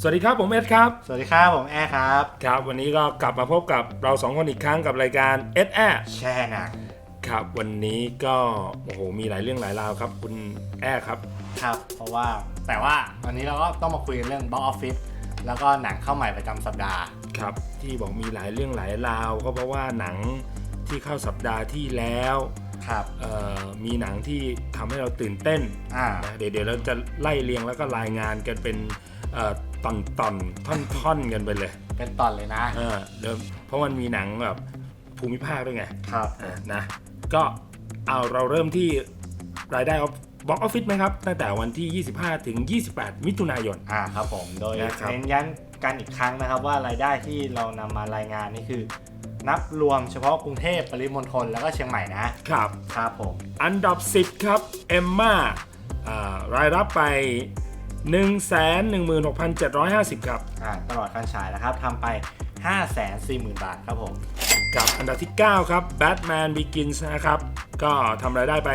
สวัสดีครับผมเอสครับสวัสดีครับผมแอร์ครับครับวันนี้ก็กลับมาพบกับเราสองคนอีกครั้งกับรายการเอสแอแช่หนักครับวันนี้ก็โอ้โหมีหลายเรื่องหลายราวครับคุณแอครับครับ เพราะว่าแต่ว่าวันนี้เราก็ต้องมาคุยกันเรื่อง Box Office แล้วก็หนังเข้าใหม่ประจำสัปดาห์ครับที่บอกมีหลายเรื่องหลายราว ก็เพราะว่าหนังที่เข้าสัปดาห์ที่แล้วครับเอ่อมีหนังที่ทำให้เราตื่นเต้นอ่านะเดี๋ยวเดี๋ยวเราจะไล่เรียงแล้วก็รายงานกันเป็นเอ่อ ตอนตอนท่อนท่อนๆกันไปเลยเป็นตอนเลยนะเออเดิมเพราะมันมีหนังแบบภูมิภาคด้วยไงครับอะนะก็เอาเราเริ่มที่รายได้บ็อกออฟฟิศไหมครับตั้งแต่วันที่ 25 ถึง 28 มิถุนายน อ่าครับผมโดยนะครับ เน้นย้ำกันอีกครั้งนะครับว่ารายได้ที่เรานำมารายงานนี่คือ นับรวมเฉพาะกรุงเทพปริมณฑลแล้วก็เชียงใหม่นะครับ ครับผม อันดับ 10 ครับ เอมม่ารายรับไป 116,750 ครับ อ่าตลอดการฉายนะครับทำไป 540,000 บาทครับผม กับอันดับที่ 9 ครับ Batman Begins นะครับ ก็ทำรายได้ไป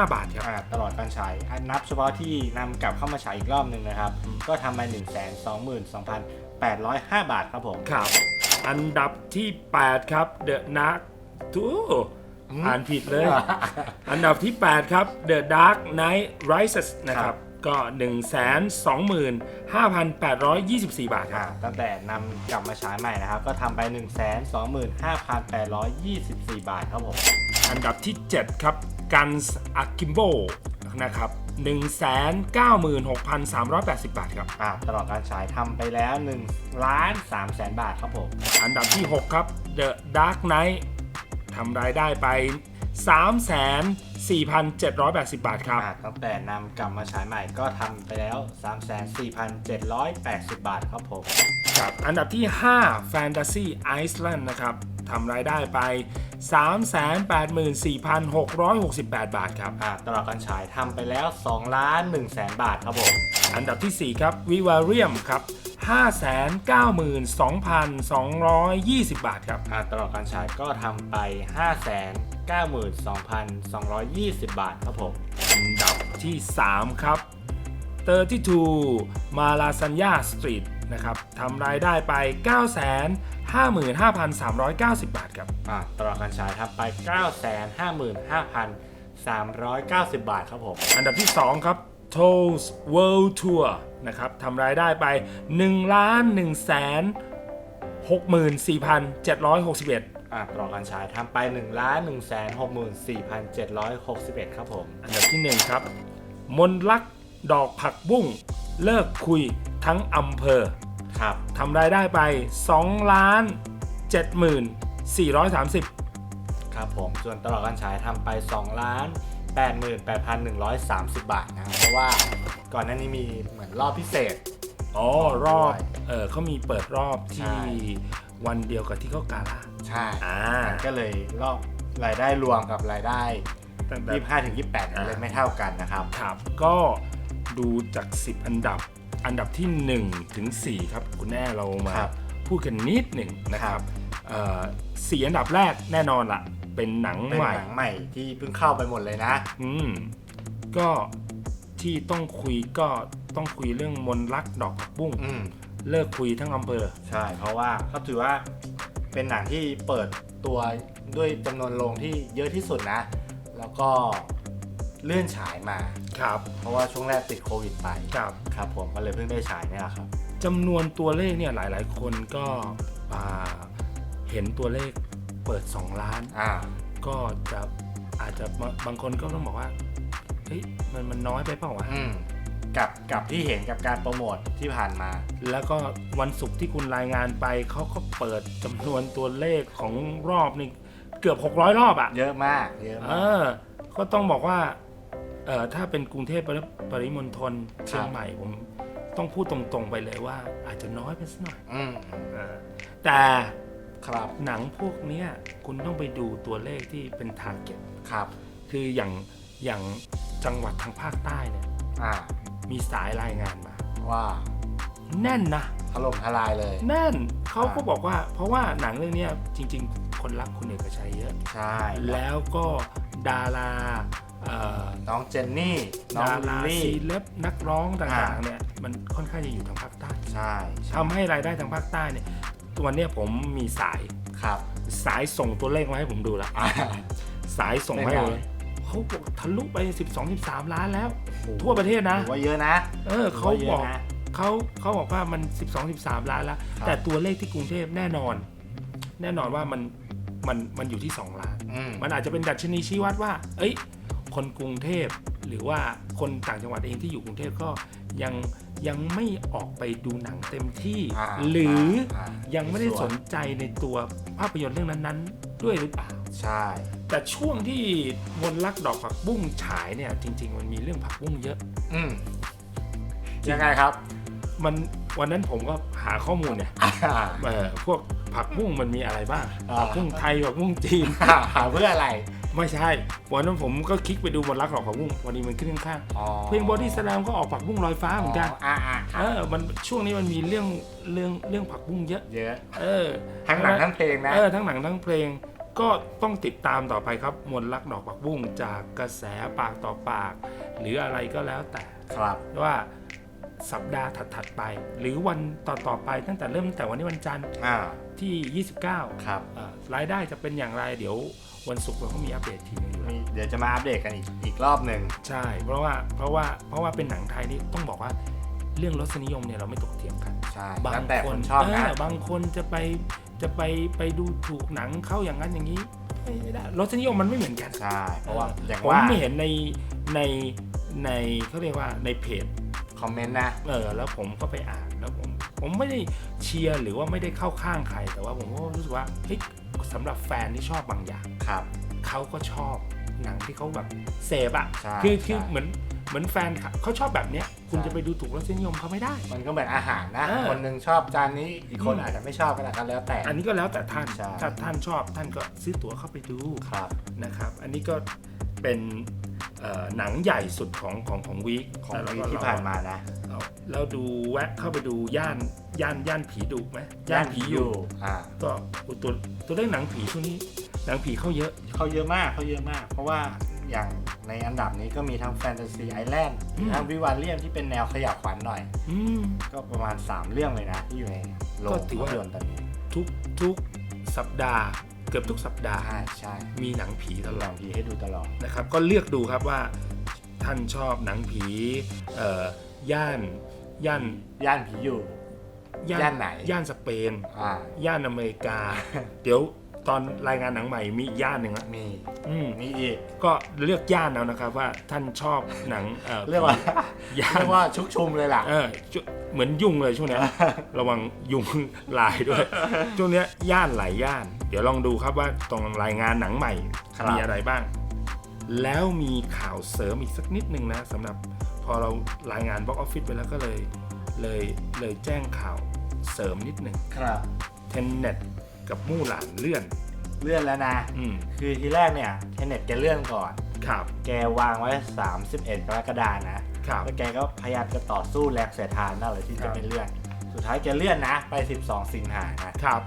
122,805 บาทครับ อ่าตลอดการฉายอันนับเฉพาะที่นำกลับเข้ามาฉายอีกรอบหนึ่งนะครับ ก็ทำไป122,805 บาทครับผม ครับ อันดับที่ 8 ครับ The Dark ทู อืมอ่านผิดเลย อันดับที่ 8 ครับ The Dark Knight Rises นะครับ ก็ 125,824 บาทคอ่ารับตั้งแต่นำกลับมาฉายใหม่นะครับ ก็ทำไป 125,824 บาทครับผม อันดับที่ 7 ครับ Guns Akimbo นะครับ 196,380 บาทครับ อ่าตลอดการฉายทำไปแล้ว1ล้าน3แสนบาทครับผม อันดับที่ 6 ครับ The Dark Knight ทำรายได้ไป 3,4780 บา th ครับอ่าตั้งแต่นำกลับมาฉายใหม่ก็ทำไปแล้ว 3,4780 บาทครับผม ครับอันดับที่ 5 Fantasy Island นะครับทำรายได้ไป 384,668 บาทครับ อ่าตลอดการฉายทำไปแล้ว2ล้าน1แสนบาทครับผม อันดับที่ 4 ครับ Vivarium ครับ592,220 บาทครับอ่าตลอดการฉายก็ทำไป 592,220 บาทครับผม อันดับที่ 3 ครับ 32 มาลาซัญญาสตรีทนะครับทำรายได้ไป 955,390 บาทครับอ่าตลอดการฉายทำไป 955,390 บาทครับผม อันดับที่ 2 ครับ Toes World Tour นะครับทำรายได้ไป1ล้าน1แสน64,761อ่าตลอดการฉายทำไป1ล้าน1แสน64,761 ครับผม อันดับที่ 1 ครับ มนลักดอกผักบุ้งเลิกคุยทั้งอำเภอครับทำรายได้ไป2ล้าน74,430 ครับผม ส่วนตลอดการฉายทำไป2ล้าน 88,130 บาทนะครับเพราะว่าก่อนหน้านี้มีเหมือนรอบพิเศษ อ๋อรอบด้วยเออเขามีเปิดรอบใช่ ที่วันเดียวกับที่เขากาล่าใช่อ่ามันก็เลยรอบรายได้รวมกับรายได้ ตั้งแต่ 25ถึง28เนี่ยเลยไม่เท่ากันนะครับ ครับก็ดูจาก 10 อันดับอันดับที่ 1 ถึง 4 ครับคุณแน่เรามาครับพูดกันนิดหนึ่งนะคครัรับบเอ่อสี่อันดับแรกแน่นอนละ เป็นหนังเป็นใหม่ หนังใหม่ที่เพิ่งเข้าไปหมดเลยนะ อืม ก็ที่ต้องคุยก็ต้องคุยเรื่องมนลักดอกผักบุ้งอืม เลิกคุยทั้งอำเภอ ใช่ เพราะว่าก็ถือว่าเป็นหนังที่เปิดตัวด้วยจำนวนโรงที่เยอะที่สุดนะ แล้วก็เลื่อนฉายมา ครับ เพราะว่าช่วงแรกติดโควิดไป ครับ ครับผมก็เลยเพิ่งได้ฉายเนี่ยแหละครับ จำนวนตัวเลขเนี่ยหลาย ๆ คนก็อ่าเห็นตัวเลข เปิด 2 ล้าน อ่า ก็จะอาจจะบางบางคนก็ต้องบอกว่าเฮ้ยมันมันน้อยไปเปล่าวะอืมกับกับที่เห็นกับการโปรโมทที่ผ่านมา แล้วก็วันศุกร์ที่คุณรายงานไปเขาก็เปิดจำนวนตัวเลขของรอบนี่เกือบ 600 รอบอะ่ะเยอะมากเยอะเอมาก อ ก็ต้องบอกว่าเออถ้าเป็นกรุงเทพปริปริมณฑลเชียงใหม่ผมต้องพูดตรงๆไปเลยว่า อาจจะน้อยไปสักหน่อย อืมเออแต่ ครับหนังพวกเนี้ยคุณต้องไปดูตัวเลขที่เป็นทาร์เก็ตครับคืออย่างอย่างจังหวัดทางภาคใต้เนี่ยอ่ามีสายรายงานมา ว่าแน่นนะถล่มทลายเลย แน่นเขาก็อ่าบอกว่า เพราะว่าหนังเรื่องเนี้ยจริง ๆ คนรักคุณเอกชัยเยอะ ใช่แล้วก็ดาราเอ่อน้องเจนนี่น้องดาลิราลลี่ ซีเล็บนักร้องต่างอ่าๆเนี่ยมันค่อนข้างจะอยู่ทางภาคใต้ใช่ใช่ทำให้รายได้ทางภาคใต้เนี่ยตั วเนี้ยผมมีสายครับ สายส่งตัวเลขมาให้ผมดูละอ่าสายส่งมาให้เป็นไงเลยเขาบอกทะลุไป 12 13 ล้านแล้ว ทั่วประเทศนะถือว่าเยอะนะ เออเขาถืบว่อกยะนะเขาเขาบอกว่ามัน 12 13 ล้านแล้วครับแต่ตัวเลขที่กรุงเทพแน่นอน แน่นอนว่ามันมันมันอยู่ที่ 2 ล้านอืมมันอาจจะเป็นดัชนีชี้วัดว่า เอ้ย คนกรุงเทพหรือว่าคนต่างจังหวัดเองที่อยู่กรุงเทพก็ยัง ยังไม่ออกไปดูหนังเต็มที่ อ่าหรืออ่ายังไม่ได้ส่สวนนใจในตัวภาพยนตร์เรื่องนั้นๆ ด้วยหรือเปล่า ใช่ แต่ช่วงที่มนต์รักดอกผักบุ้งฉายเนี่ยจริง ๆ มันมีเรื่องผักบุ้งเยอะ อืมยังไงครับมันวันนั้นผมก็หาข้อมูลเนี่ยอ่า เออพวกผักบุ้งมันมีอะไรบ้างอ่า ผักบุ้งไทยผักบุ้งจีน หาเพื่ออะไร ไม่ใช่ วันนั้นผมก็คลิกไปดูมนต์รักดอกผักบุ้งวันนี้มันขึ้นข้างอ๋อๆเพลงบอดี้สแลมก็ออกผักบุ้งลอยฟ้าเหมือนกันอ่าอ่าเออมันช่วงนี้มันมีเรื่องเรื่องเรื่องผักบุ้งเยอะ เยอะ เออทั้งหนังทั้งเพลงนะ เออทั้งหนังทั้งเพลงก็ต้องติดตามต่อไปครับมนต์รักดอกผักบุ้งจากกระแสปากต่อปาก หรืออะไรก็แล้วแต่ ครับ ว่าสัปดาห์ถัดๆไป หรือวันต่อๆไปตั้งแต่เริ่มตั้งแต่วันนี้วันจันทร์อ่า ที่ 29 ครับ เอ่อรายได้จะเป็นอย่างไรเดี๋ยว วันศุกร์เราก็มีอัปเดตทีนึงอยู่แล้วมีเดี๋ยวจะมาอัปเดตกันอีกอีกรอบหนึ่งใช่ เพราะว่าเพราะว่าเพราะว่าเป็นหนังไทยนี่ต้องบอกว่าเรื่องรสนิยมเนี่ยเราไม่ตกเถียงกันใช่บาแล้วงแต่คคนนชอบนะ เบางคนจะไปจะไปไปดูถูกหนังเข้าอย่างนั้นอย่างนี้ไม่ได้รสนิยมมันไม่เหมือนกัน ใช่ เพราะว่าอย่างผมว่าไม่เห็นในในในเขาเรียกว่าในเพจคอมเมนต์นะ เออแล้วผมก็ไปอ่านแล้วผมผมไม่ได้เชียร์หรือว่าไม่ได้เข้าข้างใครแต่ว่าผมก็รู้สึกว่าเฮ้ย สำหรับแฟนที่ชอบบางอย่างครับ เขาก็ชอบหนังที่เขาแบบเสพอะใช่คือคือใช่ เหมือนเหมือนแฟนเขาชอบแบบเนี้ย คุณใช่จะไปดูถูกรสนิยมเขาไม่ได้ มันก็เหมือนอาหารนะ เออ คนหนึ่งชอบจานนี้อีกคนอืมอาจจะไม่ชอบก็ได้ก็แล้วแต่ อันนี้ก็แล้วแต่ท่านใช่ ถ้าท่านชอบท่านก็ซื้อตั๋วเข้าไปดูครับนะครับ อันนี้ก็เป็นเอ่อหนังใหญ่สุดของของของวีคของวีคที่ผ่านมานะแล้วดูแวะเข้าไปดูย่าน ย่านย่านผีดุไหมอ่าก็ตัวตัวเลขหนังผีช่วงนี้หนังผีเข้าเยอะเขาเยอะมากเขาเยอะมาก เพราะว่าอย่างในอันดับนี้ก็มีทั้งแฟนตาซีไอแลนด์อืมทั้งวิวาเลียมที่เป็นแนวขยับขวัญหน่อยอืมก็ประมาณ 3 เรื่องเลยนะ ที่อยู่ในโรงก็ถือว่าภาพยนตร์ตอนนี้ทุกทุกสัปดาห์ เกือบทุกสัปดาห์ ใช่ใช่มีหนังผีตตลลออดดทีให้ดูตลอดนะครับ ก็เลือกดูครับว่าท่านชอบหนังผีเอ่อย่านย่านย่านผีอยู่ ย่านไหน ย่านสเปน อ่า ย่านอเมริกา เดี๋ยวตอนรายงานหนังใหม่มีอีกย่านหนึ่งละมี อืมมีอีก ก็เลือกย่านเอานะครับว่าท่านชอบหนังเอ่อเรียกว่าย่านเรียกว่าชุกชุมเลยล่ะ เออจุเหมือนยุ่งเลยช่วงเนี้ย ระวังยุงลายด้วย ช่วงเนี้ยย่านหลายย่าน เดี๋ยวลองดูครับว่าตรงรายงานหนังใหม่ครับ มีอะไรบ้าง แล้วมีข่าวเสริมอีกสักนิดนึงนะสำหรับพอเรารายงานบ็อกออฟฟิศไปแล้วก็เลย เลยเลยแจ้งข่าวเสริมนิดนึงครับเทนเน็ตกับมู่หลานเลื่อนเลื่อนแล้วนะ อืมคือทีแรกเนี่ยเทนเน็ตแกเลื่อนก่อน ครับ แกวางไว้ 31กรกฎานะ ครับแล้วแกก็พยายามจะต่อสู้แรงเสียดทานนั่นเลยที่ครัจะบไม่เลื่อน สุดท้ายแกเลื่อนนะ ไป 12 สิงหานะ ครับ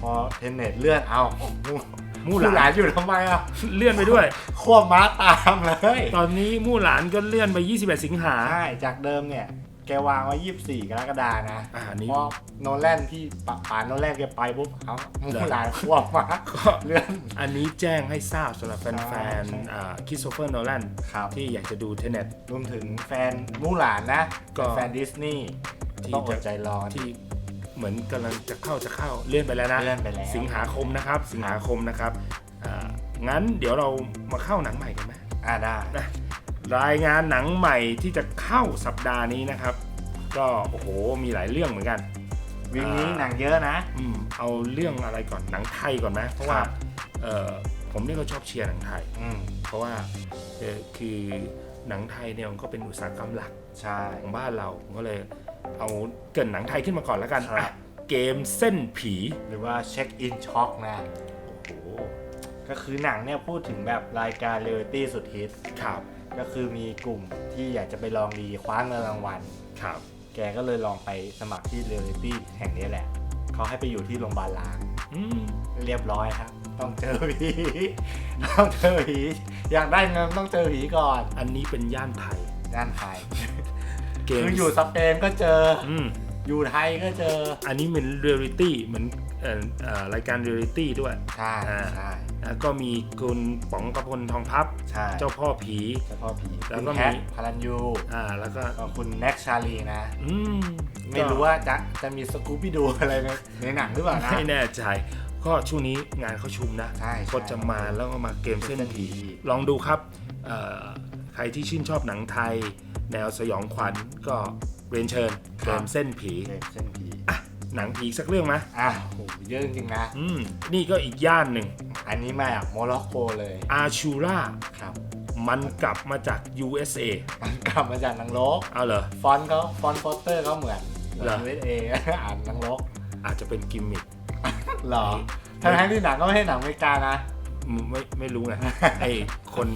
พอเทนเน็ตเลื่อนเอามู่มู่มู่หลานหลานอยู่ทำไมอะเลื่อนไปด้วยควบม้าตามเลย ตอนนี้มู่หลานก็เลื่อนไป 21 สิงหาใช่จากเดิมเนี่ย แกวางไว้24กรกฎานะอ่านี่พอโนแลนที่ปะป่าโนแลนแกไปปุ๊บเอามู่เหรอหลานควบม้าก็เลื่อนอันนี้แจ้งให้ทราบสำหรับแฟนใช่ ๆคริสโตเฟอร์โนแลนครับ ที่อยากจะดูเทเน็ต รวมถึงแฟนมู่หลานนะก็ แฟนดิสนีย์ที่ต้องอจะดใจรอที่เหมือนกำลังจะเข้าจะเข้าเลื่อนไปแล้วนะเลื่อนไปแล้ว สิงหาคมนะครับ สิงหาคมนะครับอ่างั้นเดี๋ยวเรามาเข้าหนังใหม่กันไหมอ่าได้ รายงานหนังใหม่ที่จะเข้าสัปดาห์นี้นะครับ ก็โอ้โหมีหลายเรื่องเหมือนกันวิกนี้อ่าหนังเยอะนะอืมเอาเรื่องอะไรก่อนหนังไทยก่อนไหมเพราะว่าครับเออผมนี่ก็ชอบเชียร์หนังไทย อืมเพราะว่าเออคือหนังไทยเนี่ยมันก็เป็นอุตสาหกรรมหลักใช่ของบ้านเราผมก็เลยเอาเกรินหนังไทยขึ้นมาก่อนแล้วกันครับอะเกมเส้นผีหรือว่าเช็คอินช็อกนะโอ้โหก็คือหนังเนี่ยพูดถึงแบบรายการเรียลิตี้สุดฮิตครับ ก็คือมีกลุ่มที่อยากจะไปลองดีคว้าเงินรางวัล ครับ แกก็เลยลองไปสมัครที่เรียลิตี้แห่งนี้แหละ เขาให้ไปอยู่ที่โรงพยาบาลล้าง อืมเรียบร้อยครับ ต้องเจอผี ต้องเจอผี อยากได้เงินต้องเจอผีก่อนอันนี้เป็นย่านไทยด้านไทยเกมคืออยู่สเปนก็เจอ อืมอยู่ไทยก็เจอ อันนี้เป็นเรียลิตี้เหมือนเอ่อเอ่อ รายการเรียลิตี้ด้วย ใช่อ่าใช่แล้วก็มีคุณป๋องกระพลทองพับใช่เจ้าพ่อผีเฉพาะผี แล้วก็คุณแคทมีพลันยู อ่า แล้วก็ก็คุณแน็กชาลีนะ อืม ไม่รู้ว่าจะจะมีสกูปปี้ดูอะไรในในหนังหรือเปล่านะ ไม่แน่ใจ ก็ช่วงนี้งานเขาชุมนะใช่ใช่ก็จะมาแล้วก็มาเกมเส้นเส้นผีผี ลองดูครับเอ่อใครที่ชื่นชอบหนังไทย แนวสยองขวัญก็เรียนเชิญเกมเส้นผีเกมเส้นผี หนังผีสักเรื่องไหมอะโหเยอะจริงๆนะอืมนี่ก็อีกย่านหนึ่ง อันนี้มาจากโมร็อกโกเลยอาชูราครับ มันกลับมาจาก USA มันกลับมาจากนังโลกเอาเหรอ ฟอนต์เขาฟอนต์โปสเตอร์เขาเหมือนเหรอ USA อ่านนังโลกอาจจะเป็นกิมมิคเหรอทั้งๆที่หนังก็ไม่ใช่หนังอเมริกานะ อืมไม่ไม่รู้ไง ไอ้คน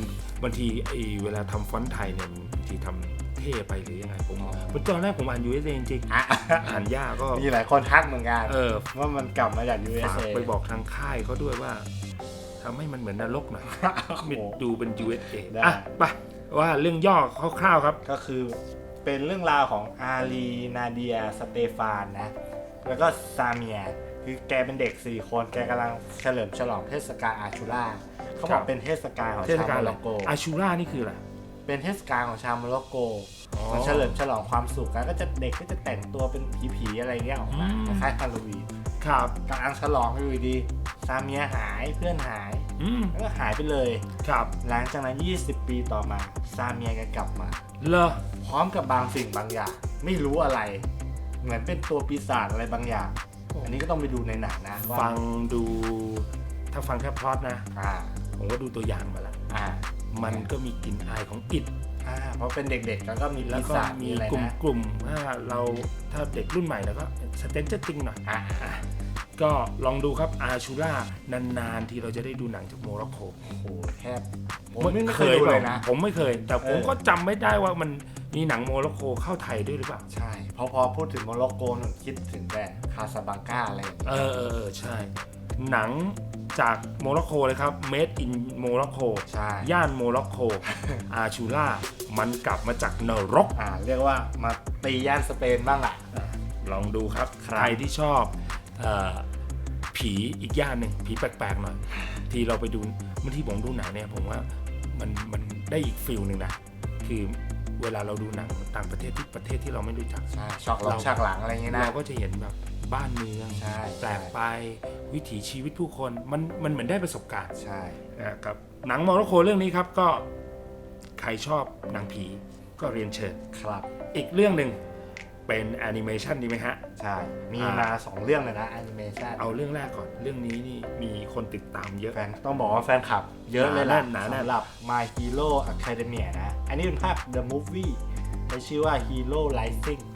บางทีไอ้เวลาทำฟอนต์ไทยเนี่ยบางทีทำ เท่ไปหรือยังไงผมอ๋อผมตอนแรกผมอ่าน USA จริงอะๆอ่านยากก็มีหลายคนทักเหมือนกันเออว่ามันกลับมาจาก ฝาก USA ไปบอกทางค่ายเขาด้วยว่าทำให้มันเหมือนนรกหน่อยโอ้โหดูเป็น USA ได้ อะไปว่าเรื่องย่อคร่าวๆครับ ก็คือเป็นเรื่องราวของอารีนาเดียสเตฟานนะ แล้วก็ซาเมีย คือแกเป็นเด็ก 4 คน แกกำลังเฉลิมฉลองเทศกาลอาชูราเขาบอครักบ เป็นเทศกาลของเทศชาวกาลโมอะไรร็อกโกอาชูรานี่คืออะไรเป็นเทศกาลของชาวโมร็อกโกอ๋อ มันเฉลิมฉลองความสุขกันก็จะเด็กก็จะแต่งตัวเป็นผีๆอะไรเงี้ยออกมาอืมคล้ายๆฮาโลวีนครับกำลังฉลองอยู่ดีซาเมียหายเพื่อนหายอืมแล้วก็หายไปเลยครับ หลังจากนั้น 20 ปีต่อมาซาเมียแกกลับมาเลอพร้อมกับบางสิ่งบางอย่าง ไม่รู้อะไร เหมือนเป็นตัวปีศาจอะไรบางอย่าง อันนี้ก็ต้องไปดูในหนังนะว่าฟังดูถ้าฟังแค่พล็อตนะอ่าผมก็ดูตัวอย่างมาแล้วอ่ามันก็มีกลิ่นอายของอิด อ่าเพราะเป็นเด็กๆแล้วก็มีแล้ปีวก็ศาจมีมีอะไรกลุ่มนะกลุ่มถ้าเราถ้าเด็กรุ่นใหม่แล้วก็สเตนเจอร์ติงหน่อยอ่าอะก็ลองดูครับอาชูรานานๆ ที่เราจะได้ดูหนังจากโมร็อกโกโอ้โหแทบผมไม่เคยดูปเลยนะ ผมไม่เคย แต่ผมเออก็จำไม่ได้ว่ามันมีหนังโมร็อกโกเข้าไทยด้วยหรือเปล่า ใช่เพราะพอพูดถึงโมร็อกโกหนูคิดถึงแต่คาซาบังกาอะไรอย่างเงี้ยเออเออเออใช่ หนัง จากโมร็อกโกเลยครับ Made in โมร็อกโกใช่ ย่านโมร็อกโกอาชูรามันกลับมาจากนรก อ่าเรียกว่ามาตีย่านสเปนบ้างอะอะ ลองดูครับครับ ใครที่ชอบเออผีอีกย่านหนึ่งผีแปลกๆหน่อยที่เราไปดูบางทีผมดูหนังเนี่ยผมว่ามันมันได้อีกฟิลหนึ่งนะ คือเวลาเราดูหนังต่างประเทศที่ประเทศที่เราไม่รู้จัก ใช่ช็อกหลังเราฉากหลังอะไรอย่างเงี้ยนะ เราก็จะเห็นแบบ บ้านเมืองใช่แปลกไปวิถีชีวิตผู้คนมันมันเหมือนได้ประสบการณ์ใช่นะครับหนังโมร็อกโกเรื่องนี้ครับก็ใครชอบหนังผีก็เรียนเชิญครับ อีกเรื่องหนึ่งเป็นแอนิเมชันดีไหมฮะ ใช่ มีอ่ามมาสองเรื่องเลยนะแอนิเมชันเอาเรื่องแรกก่อน เรื่องนี้นี่มีคนติดตามเยอะแฟนต้องบอกว่าแฟนคลับ เยอะเลยแหละหนาแน่นสำหรับ My Hero Academia นะ อันนี้เป็นภาพ The Movie ใช้ชื่อว่า Hero Rising อืม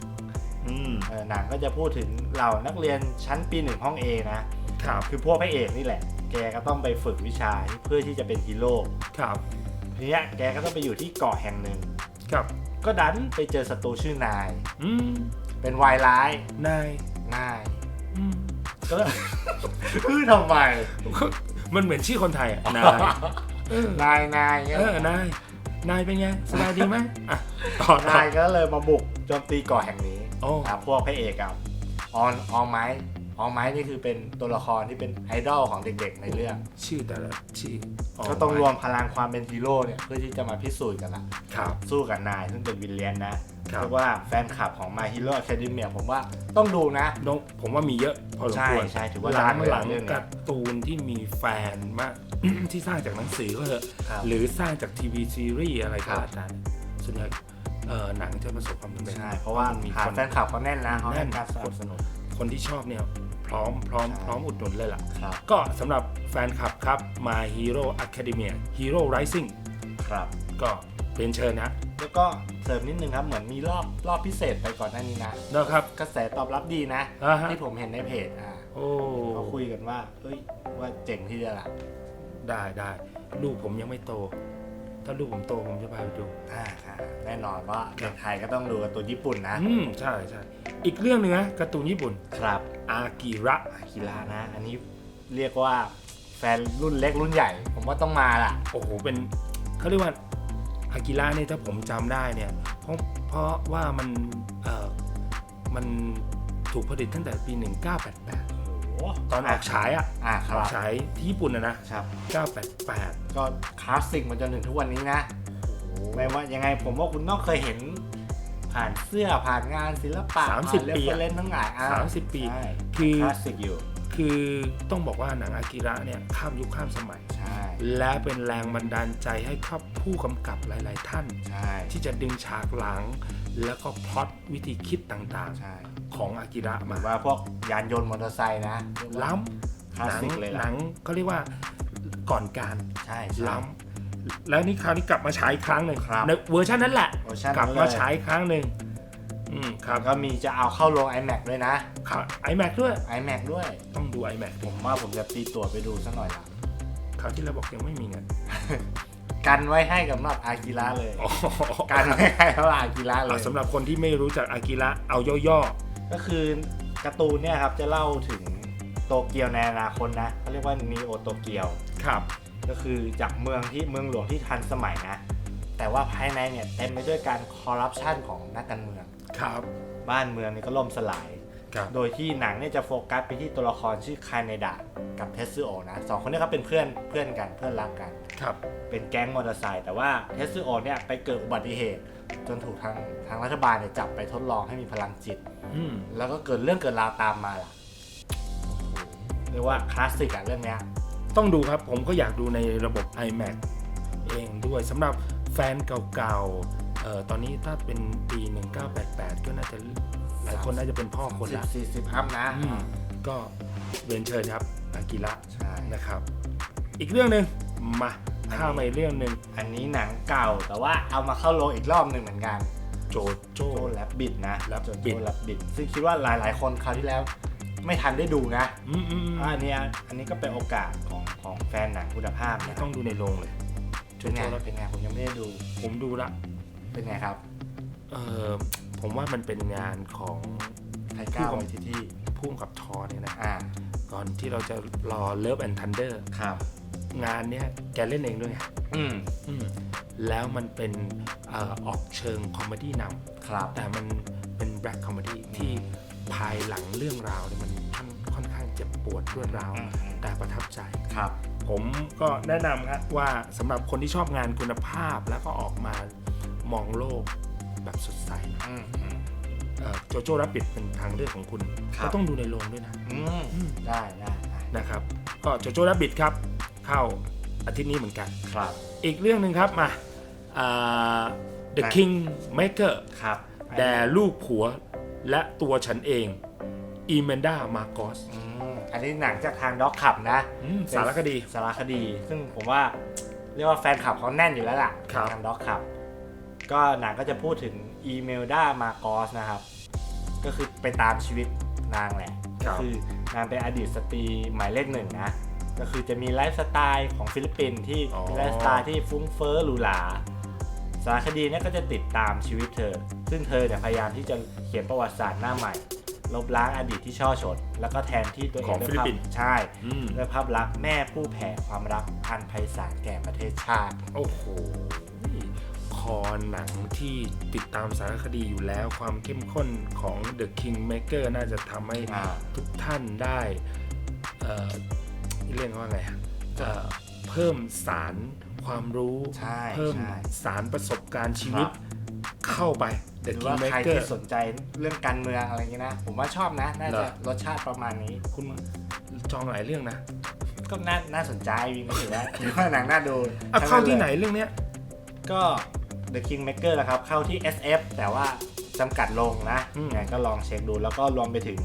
เออ หนังก็จะพูดถึงเหล่านักเรียนชั้นปีหนึ่งห้อง A นะครับคือพวกพระเอกนี่แหละ แกก็ต้องไปฝึกวิชาเพื่อที่จะเป็นฮีโร่ครับทีเนี้ยแกก็ต้องไปอยู่ที่เกาะแห่งหนึ่งครับ ก็ดันไปเจอศัตรูชื่อนายอืมเป็นวายร้ายนายนายอืมก็คือทำไมมันเหมือนชื่อคนไทยอะนายเออนายนายเงี้ยเออนายนายเป็นไงสบายดีไหมอะต่อต่อนายก็เลยมาบุกโจมตีเกาะแห่งนี้ โอ้อะพวกพระเอกกับออนออไม้ออไม้นี่คือเป็นตัวละครที่เป็นไอดอลของเด็กๆในเรื่อง ชื่อแต่ละชื่อก็ต้องรวมพลังความเป็นฮีโร่เนี่ยเพื่อที่จะมาพิสูจน์กันละครับสู้กับนายซึ่งเป็นวิลเลียนนะครับเรียกว่าแฟนคลับของ My Hero Academia ผมว่าต้องดูนะน้องผมว่ามีเยอะพอสมใช่ควรใช่ถือว่าหลัดังงเลยหลังเรื่องเนี้ยการ์ตูนที่มีแฟนมากที่สร้างจากหนังสือก็เถอะครับหรือสร้างจากทีวีซีรีส์อะไรก็ครับแล้วแต่ส่วนใหญ่ เอ่อหนังจะประสบความสำเร็จ ใช่ เพราะว่ามีฐาคนนแฟนคลับเขาแน่นนะเขาแน่ให้น การสนับสนุน คนที่ชอบเนี่ยพร้อมพร้อมใช่ พร้อมอุดหนุนเลยล่ะ ครับก็สำหรับแฟนคลับครับ My Hero Academia Hero Rising ครับ ก็เรียนเชิญนะแล้วก็เสริมนิดนึงครับ เหมือนมีรอบรอบพิเศษไปก่อนหน้านี้นะ นะครับ กระแสตอบรับดีนะ อ่าฮะ ที่ผมเห็นในเพจอ่าโอ้ เขาคุยกันว่าเอ้ยว่าเจ๋งที่เดียวละได้ได้ลูกผมยังไม่โต ถ้าลูกผมโตผมจะพาไปดู อ่าค่ะแน่นอนว่าเด็กไทยก็ต้องดูการ์ตูนญี่ปุ่นนะ อืมใช่ใช่อีกเรื่องหนึ่งนะการ์ตูนญี่ปุ่น ครับ อากิระอากิระนะ อันนี้เรียกว่าแฟนรุ่นเล็กรุ่นใหญ่ ผมว่าต้องมาล่ะ โอ้โหเป็นเขาเรียกว่าอากิระเนี่ยถ้าผมจำได้เนี่ยเพราะเพราะว่ามันเอ่อมันถูกผลิตตั้งแต่ปี 1988 ตอนออกฉายอะอ่าคอรัอบกฉายที่ญี่ปุ่นนะนะครับ 988 ก็คลาสสิกมาจนถึงทุกวันนี้นะไม่ว่ายังไงผมว่าคุณต้องเคยเห็น ผ่านเสื้อผ่านงานศิลปะ30ปีอะ เล่นทั้งหลายอะ30 ปี ใช่คือคลาสสิกอยู่ คือต้องบอกว่าหนังอากิระเนี่ยข้ามยุคข้ามสมัย ใช่และเป็นแรงบันดาลใจให้ครับผู้กำกับหลาย ๆ ท่าน ใช่ที่จะดึงฉากหลัง แล้วก็พล็อตวิธีคิดต่างใช่ๆ ของอากิระเหมืมาอนว่าพวกยานยนต์มอเตอร์ไซค์นะล้คลาำสหนังสิกเลยหล่ะนังเขาเรียกว่าก่อนการใช่ใช่ ล้ำแล้วนี่คราวนี้กลับมาฉายอีกครั้งหนึ่งครับ ในเวอร์ชันนั้นแหละ เวอร์ชันกลับนั้นมาเลยฉายอีกครั้งหนึ่งอืมครับแล้วก็มีจะเอาเข้าโรง iMac ด้วยนะ ครับไอแม็กด้วย iMac ด้วย ต้องดู iMac ผมว่าผมจะตีตัวไปดูสักหน่อยละคราวที่เราบอกยังไม่มีเงิน กันไว้ให้กับสำหรับอากิระเลยอ๋อกันไว้ให้สำหรับอากิระเลอะยสำหรับคนที่ไม่รู้จักอากิระเอาย่อก็คือการ์ตูนเนี่ยครับจะเล่าถึงโตเกียวในอนาคตนะเขาเรียกว่านีโอโตเกียวๆครับ ก็คือจากเมืองที่เมืองหลวงที่ทันสมัยนะ แต่ว่าภายในเนี่ยเต็มไปด้วยการคอร์รัปชันของนักการเมืองครับ บ้านเมืองนี่ก็ล่มสลาย ครับ โดยที่หนังเนี่ยจะโฟกัสไปที่ตัวละครชื่อคายเนดะกับเทสซึโอนะสองคนเนี้เขาเป็นเพื่อนเพื่อนกันเพื่อนรักกัน ครับ เป็นแก๊งมอเตอร์ไซค์แต่ว่าเทสซึโอเนี่ยไปเกิดอุบัติเหตุ จนถูกทางทางรัฐบาลเนี่ยจับไปทดลองให้มีพลังจิต อืมแล้วก็เกิดเรื่องเกิดราวตามมาล่ะเรียกว่าคลาสสิกอะเรื่องเนี้ย ต้องดูครับผมก็อยากดูในระบบ iMac เองด้วยสำหรับแฟนเก่าๆเอ่อตอนนี้ถ้าเป็นปี 1988 ก็น่าจะห ลายคนน่าจะเป็นพ่อคนสิบละสี่สิบอัพนะอืมก็เรียนเชิญครับอากิระใช่ นะครับ อีกเรื่องหนึ่งมาข้ามมาอีกเรื่องหนึ่งอันนี้หนังเก่าแต่ว่าเอามาเข้าโรงอีกรอบหนึ่งเหมือนกันโจโจ โจแลบบิดนะ Rabbit โจโจแลบบิดซึ่งคิดว่าหลายๆ คนคราวที่แล้ว ไม่ทันได้ดูนะอืมอืมอืมอันเนี้ยอันนี้ก็เป็นโอกาสของของแฟนหนังคุณภาพนะต้องดูในโรงเลย โจเป็นไงโจแล้วเป็นไงผมยังไม่ได้ดูผมดูละเป็นไงครับ เออ ผมว่ามันเป็นงานของไทก้าไวทิที่พุ่มกับทอเนี่ยนะอ่าก่อนที่เราจะรอ Love and Thunder ครับ งานเนี้ยแกเล่นเองด้วยไงอืมอืมแล้วมันเป็นเอ่อออกเชิงคอมเมดี้นครับำแต่มันเป็นแบล็คคอมเมดี้ที่ภายหลังเรื่องราวเนี่ยมันค่อนค่อนข้างเจ็บปวดรวดร้าวอืมอืม แต่ประทับใจ ครับ ผมก็แนะนำครับว่าสำหรับคนที่ชอบงานคุณภาพแล้วก็ออกมามองโลก แบบสดใสอืมอืมโจโจ้รับบิดเป็นทางเลือกของคุณครับ ก็ต้องดูในโรงด้วยนะอืมได้ได้ได้นะครับก็โจโจ้รับบิดครับ เข้าอาทิตย์นี้เหมือนกัน ครับ อีกเรื่องหนึ่งครับมาอ่า The อะ King Maker ครับแด่ลูกผัวและตัวฉันเองอีเมนดามาโกสอืมอันนี้หนังจากทางด็อกขับนะ สารคดี สารคดี ซึ่งผมว่าเรียกว่าแฟนคลับเขาแน่นอยู่แล้วล่ะครับ ทางด็อกขับ ก็หนังก็จะพูดถึงอีเมลดามาโกสนะครับ ก็คือไปตามชีวิตนางแหละก็คือนางเป็นอดีตสตรีหมายเลขหนึ่งนะ ก็คือจะมีไลฟ์สไตล์ของฟิลิปปินส์ที่อ๋อเป็นไลฟ์สไตล์ที่ฟุ้งเฟ้อหรูหราสารคดีเนี่ยก็จะติดตามชีวิตเธอ ซึ่งเธอเนี่ยพยายามที่จะเขียนประวัติศาสตร์หน้าใหม่ ลบล้างอดีตที่ช่อชน แล้วก็แทนที่ตัวเองของด้วยฟิลิปภาพปินส์ ใช่ อืมด้วยภาพลักษณ์แม่ผู้แผ่ความรักอันไพศาลแก่ประเทศชาติ โอ้โห คอหนังที่ติดตามสารคดีอยู่แล้วความเข้มข้นของ The King Maker น่าจะทำให้อ่า ทุกท่านได้ เอ่อเรียกว่าไงอะเอ่อเพิ่มสารความรู้ ใช่เพิ่มใช่สารประสบการณ์ชีวิตครับเข้าไป ห The รือ King ว่าใคร Maker ที่สนใจเรื่องการเมืองอะไรอย่างนี้นะ ผมว่าชอบนะ น่าเหรจะอ รสชาติประมาณนี้ คุณจองหลายเรื่องนะก็น่าน่าสนใจวินก็ถือว่าถือว่าหนังน่าดูอะทั้งเข้าที่ลยไหนเรื่องเนี้ย ก็ The King Maker นะครับ เข้าที่ SF แต่ว่าจำกัดลงนะอืมงั้นก็ลองเช็คดูแล้วก็รวมไปถึง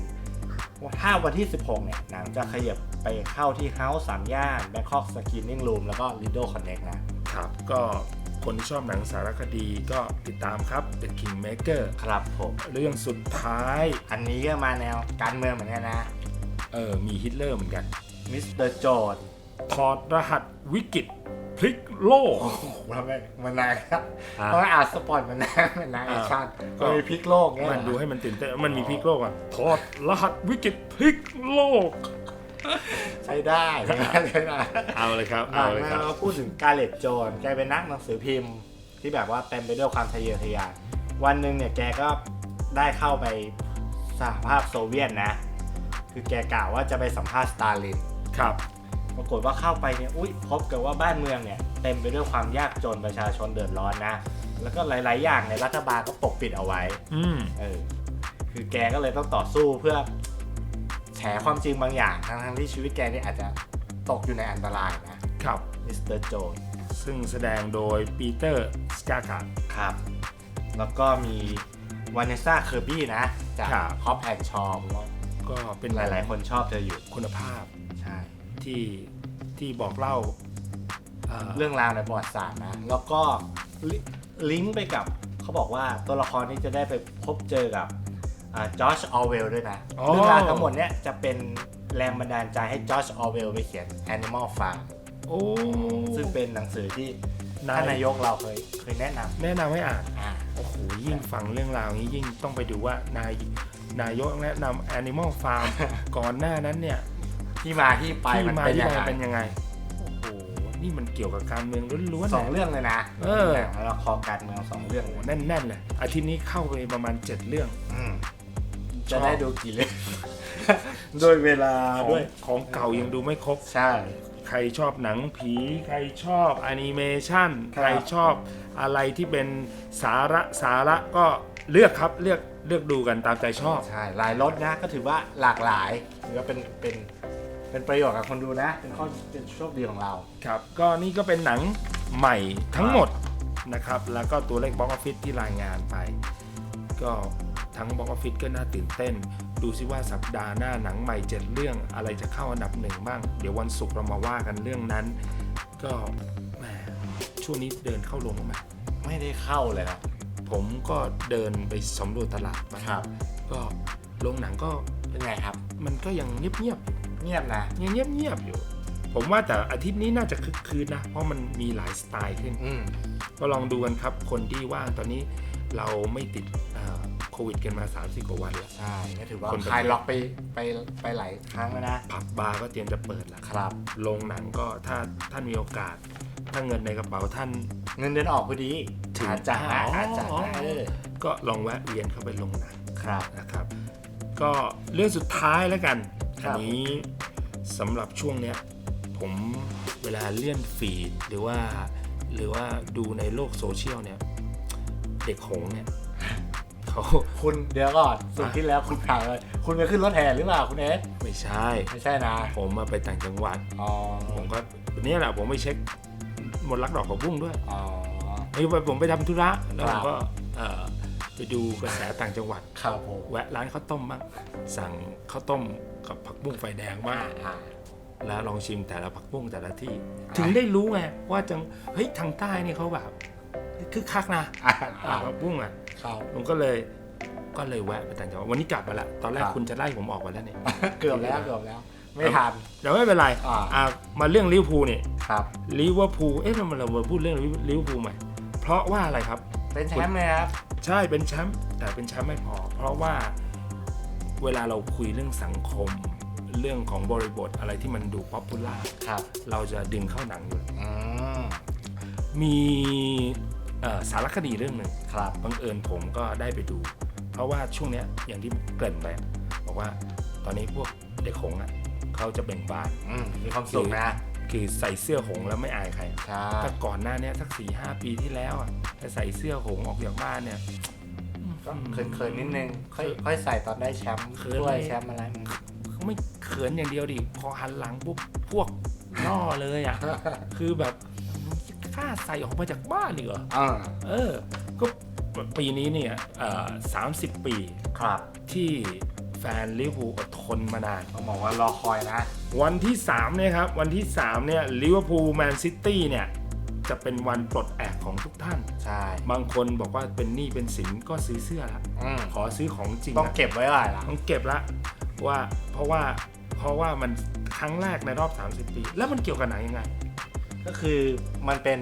ถ้าวันที่ 16 เนี่ย หนังจะขยับไปเข้าที่ House สามย่าน Bangkok Screening Room แล้วก็ Lido Connect นะ ครับ ก็คนที่ชอบหนังสารคดีก็ติดตามครับ The King Maker ครับผม เรื่องสุดท้าย อันนี้ก็มาแนวการเมืองเหมือนกันนะ เออ มีฮิตเลอร์เหมือนกัน มิสเตอร์โจนถอดรหัสวิกฤต พลิกโลกว่าไม่มันนานครับอะ เพราะว่าอ่านสปอร์ตมันนานมันนานอ่าชาติก็ก็มีพลิกโลกเนี่ยมันดูให้มันตื่นเต้นมันมีพลิกโลกอะถอดรหัสวิกฤตพลิกโลก ใช้ได้ใช้ได้ เอาเลยครับหเอาลังเลยคมารับ เราพูดถึงกาเลตโจนแกเป็นนักหนังสือพิมพ์ที่แบบว่าเต็มไปด้วยความทะเยอทะยาน วันหนึ่งเนี่ยแกก็ได้เข้าไปสหภาพโซเวียตนะ คือแกกล่าวว่าจะไปสัมภาษณ์สตาลิน ครับ ปรากฏว่าเข้าไปเนี่ยอุ้ยพบกับว่าบ้านเมืองเนี่ยเต็มไปด้วยความยากจนประชาชนเดือดร้อนนะ แล้วก็หลาย ๆ อย่างเนี่ยรัฐบาลก็ปกปิดเอาไว้อืมเออคือแกก็เลยต้องต่อสู้เพื่อแฉความจริงบางอย่างทั้งๆที่ชีวิตแกเนี่ยอาจจะตกอยู่ในอันตรายนะครับมิสเตอร์โจนซึ่งแสดงโดยปีเตอร์สกาการ์ครับ แล้วก็มีวานเนซ่าเคอร์บี้นะ จากครับฮอปแอนชอมก็เป็นหลาย ๆ คนชอบเธออยู่คุณภาพใช่ ที่ที่บอกเล่าเอ่อเรื่องราวในประวัติศาสตร์นะ แล้วก็ลิลิงก์ไปกับเขาบอกว่าตัวละครนี้จะได้ไปพบเจอกับจอชออเวลด้วยนะ เรื่องราวทั้งหมดเนี้ยจะเป็นแรงบันดาลใจให้จอชออเวลไปเขียน Animal Farm โอ้ซึ่งเป็นหนังสือที่นาท่านนายยกเราเคยเคยแนะนแนะนำให้อ่านำอ่าโอ้โหยิ่งฟังเรื่องราวนี้ยิ่งต้องไปดูว่านายนายกแนะนำ Animal Farm ก่อนหน้านั้นเนี่ย ที่มาที่ไปที่มันมาเป็นที่ยังไปไงเป็นยังไง โอ้โห นี่มันเกี่ยวกับการเมืองล้วนๆสองเลย เรื่องเลยนะเออ หนังแล้วละครการเมืองสองเรื่องโอ้โหแน่นๆเลย อาทิตย์นี้เข้าไปประมาณ 7 เรื่อง อืมชจะอบ ได้ดูกี่เรื่องโดยเวลาของด้วย ของเก่ายังดูไม่ครบ ใช่ ใครชอบหนังผี ใครชอบแอนิเมชันครับ ใครชอบอะไรที่เป็นสาระสาระก็เลือกครับเลือกเลือกดูกันตามใจชอบ ใช่หลายรสนะก็ถือว่าหลากหลายถือว่าเป็นเป็น เป็นประโยชน์กับคนดูนะ เป็นข้อเป็นโชคดีของเรา ครับ ก็นี่ก็เป็นหนังใหม่ทั้งหมดนะครับ แล้วก็ตัวเลขบ็อกออฟฟิศที่รายงานไป ก็ทั้งบ็อกออฟฟิศก็น่าตื่นเต้น ดูซิว่าสัปดาห์หน้าหนังใหม่เจ็ดเรื่องอะไรจะเข้าอันดับหนึ่งบ้าง เดี๋ยววันศุกร์เรามาว่ากันเรื่องนั้น ก็แหมช่วงนี้เดินเข้าลงไหมไม่ได้เข้าเลยครับ ผมก็เดินไปสำรวจตลาดมาครับ ก็โรงหนังก็เป็นไงครับ มันก็ยังเงียบเงียบเงียบนะๆยังเงียบเงียบๆอยู่ ผมว่าแต่อาทิตย์นี้น่าจะคึกคืนนะ เพราะมันมีหลายสไตล์ขึ้น อืมก็ลองดูกันครับ คนที่ว่างตอนนี้เราไม่ติดเอ่อโควิดกันมา30กว่าวันแล้ว ใช่ก็ถือว่าคนแบบ คลายล็อกไปไปไปหลายครั้งแล้วนะ ผับบาร์ก็เตรียมจะเปิดแล้วครับ โรงหนังก็ถ้าท่านมีโอกาส ถ้าเงินในกระเป๋าท่าน เงินเดือนออกพอดีถึงอาจจะนะอ๋ออ อาจจะนะเออก็ลองแวะเวียนเข้าไปโรงหนังครับ นะครับ ก็เรื่องสุดท้ายแล้วกันคอัรับนนี้ สำหรับช่วงเนี้ยผมเวลาเลื่อนฟีดหรือว่าหรือว่าดูในโลกโซเชียลเนี่ย เด็กหงส์เนี่ยเขาคุณเดี๋ยวก่อนสุดที่แล้วคุณถามเลยคุณไปขึ้นรถแห่หรือเปล่าคุณเอสไม่ใช่ ไม่ใช่นะ ผมมาไปต่างจังหวัดอ๋อผมก็เนี่ยแหละผมไปเช็คมนต์รักดอกผักบุ้งด้วยอ๋อไอ้ยผมไปทำธุระแล้วผครัมบก็เอ่อไปดูกระแสต่างจังหวัดครับผมแวะร้านข้าวต้มบ้างสั่งข้าวต้ม กับผักบุ้งไฟแดงบ้างอ่า แล้วลองชิมแต่ละผักบุ้งแต่ละที่อ่าถึงได้รู้ไงว่าจังเฮ้ยทางใต้นี่เขาแบบคึกคักนะอ่าอ่า ผักบุ้งอะ ครับ ผมก็เลยก็เลยแวะไปต่างจังหวัดวันนี้กลับมาละตอนแรกครับ คุณจะไล่ผมออกไปแล้วเนี่ย เกือบแล้วเกือบแล้ว ไม่ทัน แต่ไม่เป็นไรอ่า อ่ามาเรื่องลิเวอร์พูลเนี่ยครับ ลิเวอร์พูลเอ๊ะทำไมเรามาพูดเรื่องลิเวอร์พูลใหม่เพราะว่าอะไรครับ เป็นแชมป์เลยครับ ใช่เป็นแชมป์แต่เป็นแชมป์ไม่พอ เพราะว่า เวลาเราคุยเรื่องสังคม เรื่องของบริบทอะไรที่มันดูป๊อปปูล่าครับเราจะดึงเข้าหนังอยู่อืมมีเอ่อสารคดีเรื่องหนึ่ง ครับ บังเอิญผมก็ได้ไปดู เพราะว่าช่วงเนี้ยอย่างที่เกริ่นไปบอกว่าตอนนี้พวกเด็กหงส์อะเขาจะเบ่งบาน อืมมีความสุขนะคือใส่เสื้อหงส์แล้วไม่อายใครใช่แต่ก่อนหน้าเนี้ยสักสี่ห้าปีที่แล้วอะถ้าใส่เสื้อหงส์ออกจากบ้านเนี่ย ก็เขินๆนิดนึงค่อยค่อยใส่ตอนได้แชมป์เขินถ้วยเลยแชมป์อะไรเขาไม่เขินอย่างเดียวดิพอหันหลังปุ๊บพวกล่อเลยอะคือแบบกล้าใส่ออกมาจากบ้านนี่เหรออ่าเออ ก็ปีนี้เนี่ยสามสิบปีครับที่แฟนลิเวอร์พูลอดทนมานานต้องบอกว่ารอคอยนะ วันที่3เนี่ยครับ วันที่3เนี่ยลิเวอร์พูลแมนซิตี้เนี่ย จะเป็นวันปลดแอกของทุกท่าน ใช่ บางคนบอกว่าเป็นหนี้เป็นสินก็ซื้อเสื้อละอืมขอซื้อของจริงต้องละเก็บไว้ก่อนล่ะต้องเก็บละว่าเพราะว่าเพราะว่ามันครั้งแรกในรอบ 30 ปี แล้วมันเกี่ยวกับหนังยังไง ก็คือมันเป็น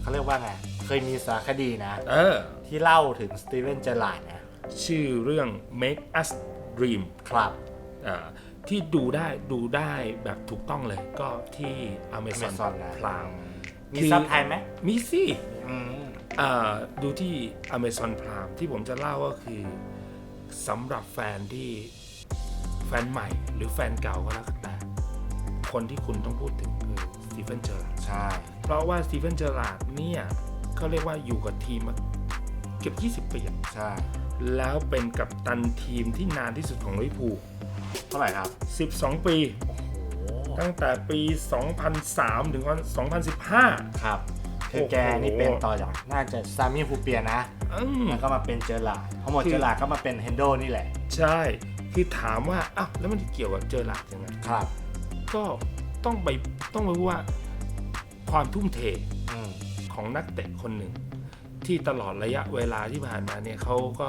เขาเรียกว่าไง เคยมีสารคดีนะ เออ ที่เล่าถึงสตีเวนเจอร์ลาร์ดนะชื่อเรื่อง Make Us Dream ครับ อ่าที่ดูได้ดูได้แบบถูกต้องเลยก็ที่ Amazon Amazon นะ Prime มีคือ ซับไทยไหม มีสิ อืมอ่า ดูที่ Amazon Prime ที่ผมจะเล่าก็คือสำหรับแฟนที่แฟนใหม่หรือแฟนเก่าก็แล้วแต่คนที่คุณต้องพูดถึงคือสตีเฟนเจอร์ใช่ เพราะว่าสตีเฟนเจอร์ลาร์ดเนี่ยเขาเรียกว่าอยู่กับทีมมาเกือบ20ปีอะใช่ แล้วเป็นกัปตันทีมที่นานที่สุดของลิเวอร์พูลเท่าไหร่ครับ 12 ปีโอ้โหตั้งแต่ปี 2003 ถึง 2015 ครับ คือโอ้โหแกนี่เป็นต่อจากน่าจะซามิฮูเปียนะอืมแล้วก็มาเป็นเจอร์ลาร์ดพอหมดคือเจอร์ลาร์ดก็มาเป็นเฮนโดนี่แหละ ใช่ คือถามว่าอ้าวแล้วมันเกี่ยวกับเจอหลักยังไงครับ ก็ต้องไปต้องไปพูดว่าความทุ่มเทอืมของนักเตะคนหนึ่ง ที่ตลอดระยะเวลาที่ผ่านมาเนี่ยเขาก็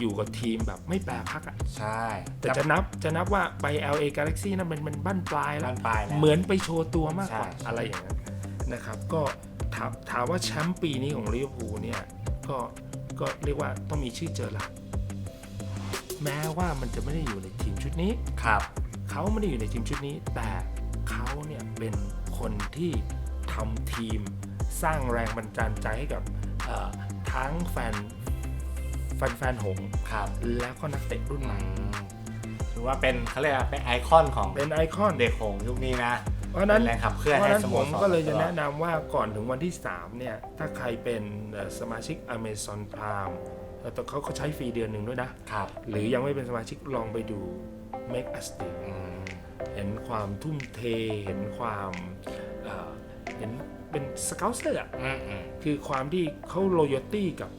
อยู่กับทีมแบบไม่แปรพักอะ่ะใช่ แต่จะนับจะนับว่าไป LA Galaxy นั้นมันมันบั้นปลายแล้บ้าวนปลายแล้วเหมือนไปโชว์ตัวมากกว่าใช่อะไรอย่างนั้น นะครับ ก็ถามถามว่าแชมป์ปีนี้ของลิเวอร์พูลเนี่ยก็ก็เรียกว่าต้องมีชื่อเจอหลักแม้ว่ามันจะไม่ได้อยู่ในทีมชุดนี้ครับเขาไม่ได้อยู่ในทีมชุดนี้ แต่เขาเนี่ยเป็นคนที่ทำทีมสร้างแรงบันดาลใจให้กับเอ่อทั้งแฟนแฟนแฟนหงส์ครับแล้วก็นักเตะรุ่นใหอืม่มถือว่าเป็นเขาเรียกว่าเป็นไอคอนของเป็นไอคอนเด็กหงส์ยุคนี้นะ เพราะฉะนั้นเป็นแรงขับเคลื่อนเพราะให้ฉะนั้นสโมผสมรก็เลยจะตอด แนะนำว่าก่อนถึงวันที่ 3 เนี่ย ถ้าใครเป็นเอ่อสมาชิก Amazon Prime แล้วเขาเขาใช้ฟรีเดือนหนึ่งด้วยนะ ครับหรือยังไม่เป็นสมาชิกลองไปดู Make Us Day อืมเห็นความทุ่มเท เห็นความเอ่อเห็นเป็นสเกลเซอร์อะ อืมอืม คือความที่เขาโลยตี้กับ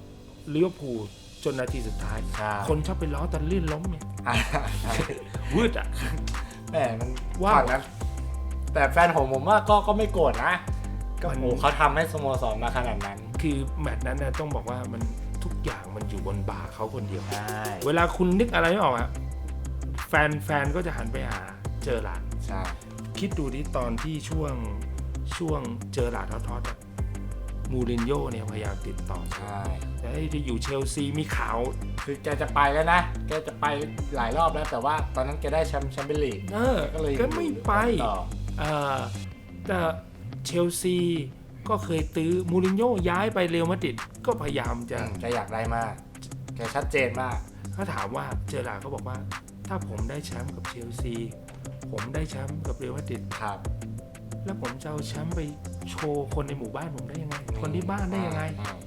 ลิเวอร์พูลจนนาทีสุดท้ายใช่คนชอบไปล้อตอนลื่นล้มเนี่ยอ่าใช่วืดอะ แหมมันว้าวก่อนนั้น แต่แฟนผมผมว่าก็ก็ไม่โกรธนะ ก็มันโอ้เขาทำให้สโมสรมาขนาดนั้น คือแมตช์นั้นนะต้องบอกว่ามันทุกอย่างมันอยู่บนบ่าเขาคนเดียว ใช่ เวลาคุณนึกอะไรไม่ออกอะแฟนแฟนก็จะหันไปหาเจอหลาดใช่ คิดดูที่ตอนที่ช่วงช่วงเจอหลาดทอดๆอะมูรินโญ่เนี่ยพยายามติดต่อใช่จะให้ที่อยู่เชลซีมีข่าวคือแกจะไปแล้วนะ แกจะไปหลายรอบแล้วแต่ว่าตอนนั้นแกได้แชมป์แชมเปี้ยนลีก เออก็เลยก็ไม่ไป ต่อเอ่อ แต่เชลซีก็เคยตื้อมูรินโญ่ย้ายไปเรอัลมาดริดก็พยายามจะอืมแกอยากได้มาก แกชัดเจนมาก ถ้าถามว่าเจอหลาดเขาบอกว่า ถ้าผมได้แชมป์กับเชลซี ผมได้แชมป์กับเรอัลมาดริดครับแล้วผมจะเอาแชมป์ไปโชว์คนในหมู่บ้านผมได้ยังไง คนที่บ้านได้ยังไงอืม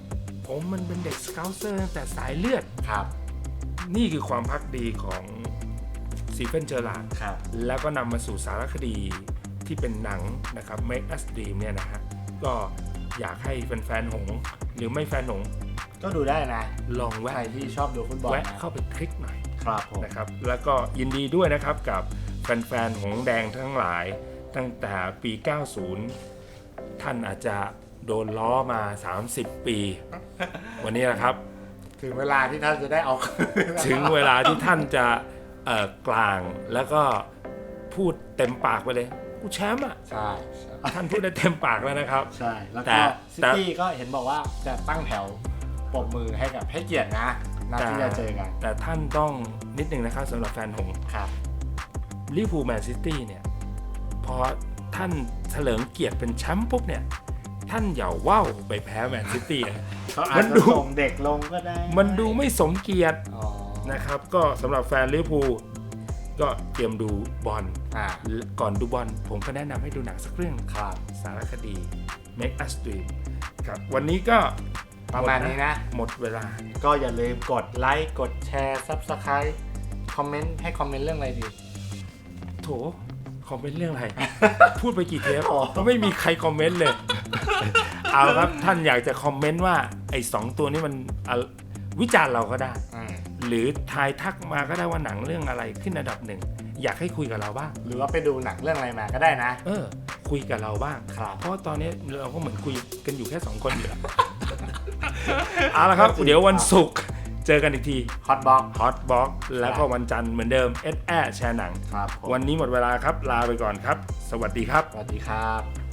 ผมมันเป็นเด็กสเกลเซอร์ตั้งแต่สายเลือดครับ นี่คือความพักดีของซีเฟนเจอร์ลาดครับแล้วก็นำมาสู่สารคดี ที่เป็นหนังนะครับ Make Us Dream เนี่ยนะฮะก็อยากให้แฟนๆหงส์หรือไม่แฟนหงส์ก็ดูได้นะลองใครแวะที่ชอบดูฟุตบอลแวะนะเข้าไปคลิกหน่อย ครับผม นะครับแล้วก็ยินดีด้วยนะครับกับแฟนๆหงส์แดงทั้งหลายตั้งแต่ปี 90 ท่านอาจจะโดนล้อมา 30 ปี วันนี้นะครับ ถึงเวลาที่ท่านจะได้เอาถึงเวลาที่ท่านจะเอ่อกลางแล้วก็พูดเต็มปากไปเลย กูแชมป์อะใช่ใช่ท่านพูดได้เต็มปากแล้วนะครับ ใช่แล้วแต่ก็ซิแต่ ตี้ก็เห็นบอกว่าจะตั้งแถวปรบมือให้กับให้เกียรตินะนัดที่จะเจอกันแต่ท่านต้องนิดนึงนะครับสำหรับแฟนหงส์ครับ ลิเวอร์พูลแมนซิตี้เนี่ย พอท่านเถลิงเกียรติเป็นแชมป์ปุ๊บเนี่ย ท่านอย่าว่าวไปแพ้แมนซิตี้นะ เขาอามัจนจะดูส่งเด็กลงก็ได้มันดูไม่สมเกียรติ อ๋อนะครับก็สำหรับแฟนลิเวอร์พูลก็เตรียมดูบอล อ่าก่อนดูบอลผมก็แนะนำให้ดูหนังสักเรื่องครับสารคดี Make Us Dream ครับวันนี้ก็ประมาณนี้นะ หมดเวลา ก็อย่าลืมกดไลค์ กดแชร์ Subscribe คอมเมนต์ ให้คอมเมนต์เรื่องอะไรดี โถ คอมเมนต์เรื่องอะไร พูดไปกี่เทปอ๋อก็ไม่มีใครคอมเมนต์เลย เอาละครับท่านอยากจะคอมเมนต์ว่า ไอ้สองตัวนี้มันอะวิจารณ์เราก็ได้อืมหรือทายทักมาก็ได้ว่าหนังเรื่องอะไรขึ้นอันดับหนึ่ง อยากให้คุยกับเราบ้าง หรือว่าไปดูหนังเรื่องอะไรมาก็ได้นะ เออ คุยกับเราบ้าง ครับ เพราะว่าตอนนี้เราก็เหมือนคุยกันอยู่แค่สองคนอยู่แล้วเอาละครับ เดี๋ยววันศุกร์เจอกันอีกที ฮอตบ็อกฮอตบ็อกแล้วก็วันจันทร์เหมือนเดิมเอสแอแชร์หนัง ครับผมวันนี้หมดเวลาครับ ลาไปก่อนครับ สวัสดีครับ สวัสดีครับ